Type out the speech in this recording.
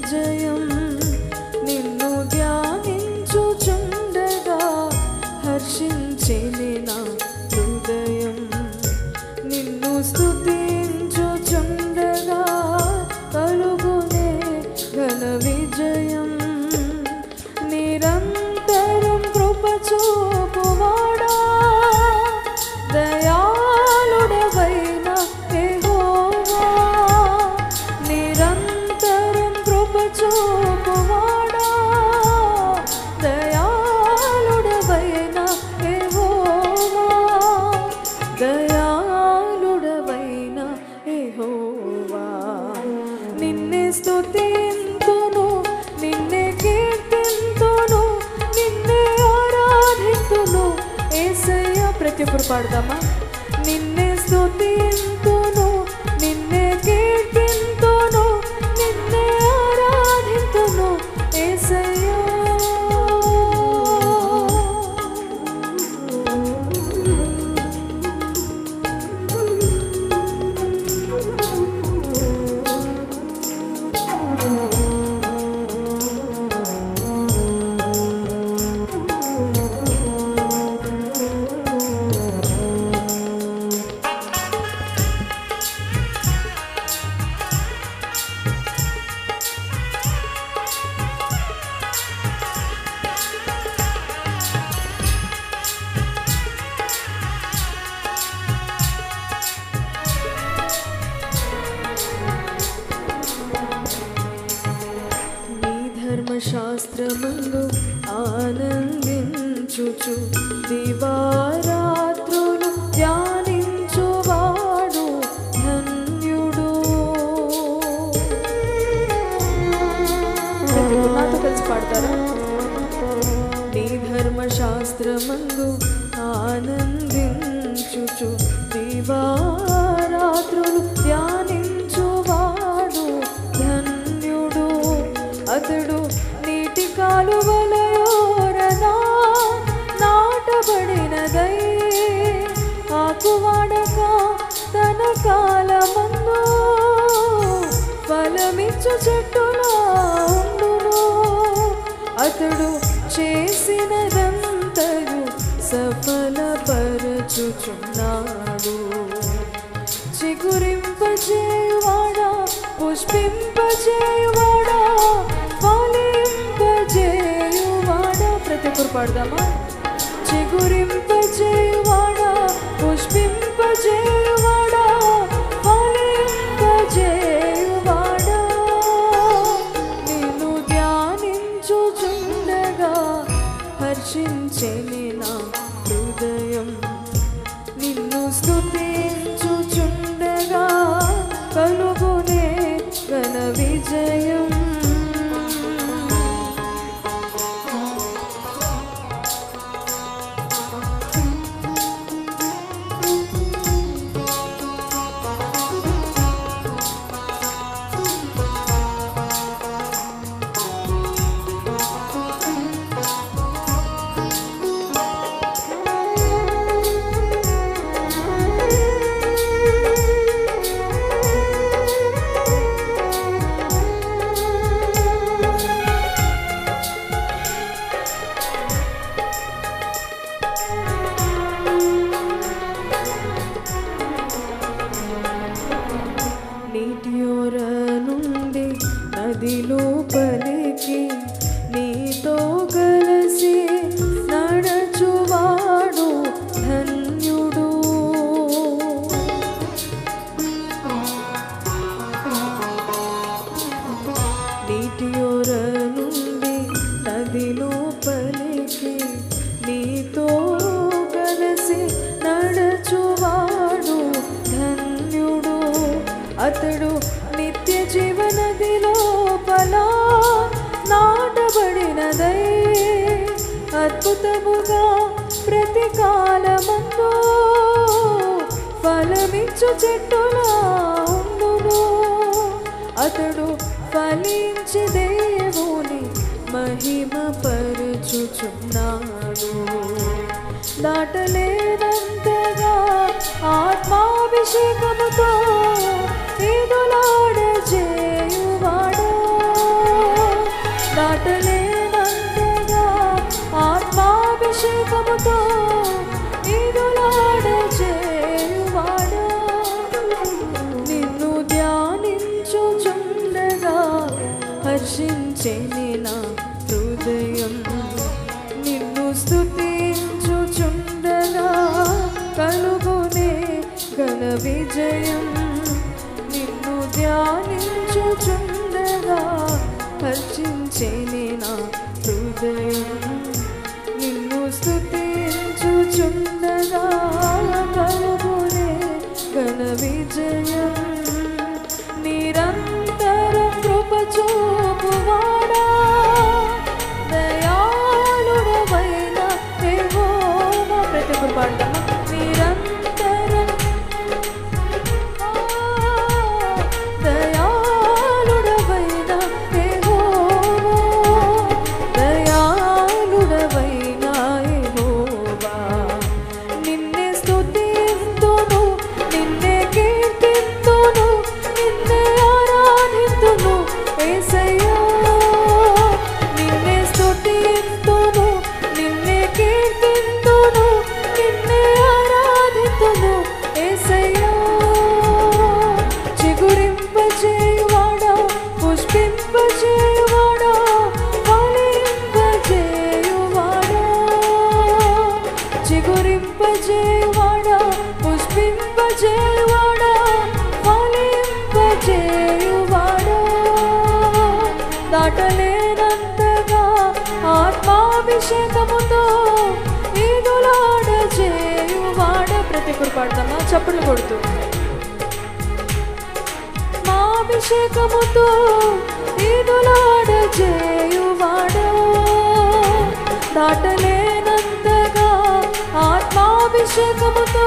day నిన్నే స్తుతింతు ఆనందించుచు. దివారాత్రులు ధ్యానించువాడు ధన్యుడు. నాతో కలిసి పాడతారా? నీ ధర్మశాస్త్రమందు ఆనందించుచు. దివా కాలమందు ఫలమిచ్చు చెట్టులా ఉండును. అతడు చేసినదంతయు సఫలపరచుచున్నాడు. చిగురింపజేవాడా పుష్పింపజేవాడా ఫలింపజేయువాడా ప్రతి ఒక్కరు పాడదామా? చిగురింప హర్షించేనే నా హృదయం. నిన్ను స్తుతే పొర నుండి నదిలో పలికి నీతో కలిసి నడచువాడు ధన్యుడు. అతడు నిత్య జీవనది లోపల నాటబడినదై అద్భుతముగా ప్రతి ఫలమిచ్చు చెట్టులా ఉండును. అతడు మహిమ పరుచుచున్నాడు దాటలేనంతగా ఆత్మాభిషేకముతో ఈదులాడ చేయువాడు దాటలేనంతగా ఆత్మాభిషేకముతో ఈదులాడ చేయువాడు నిన్ను ధ్యానించుచుండగా హర్షించెని నా హృదయం నిన్ను స్థుతించుచుండగా కలుగునే ఘన విజయం నిన్ను ధ్యానించుచుండగా హర్షించెని నా హృదయం. నిన్ను స్థుతించుచుండగా కలుగునే ఘన విజయం పాడతామా? చప్పట్లు కొడుతూ మా అభిషేకముతో ఈదులాడ చేయువాడు. దాటలేనంతగా ఆత్మాభిషేకముతో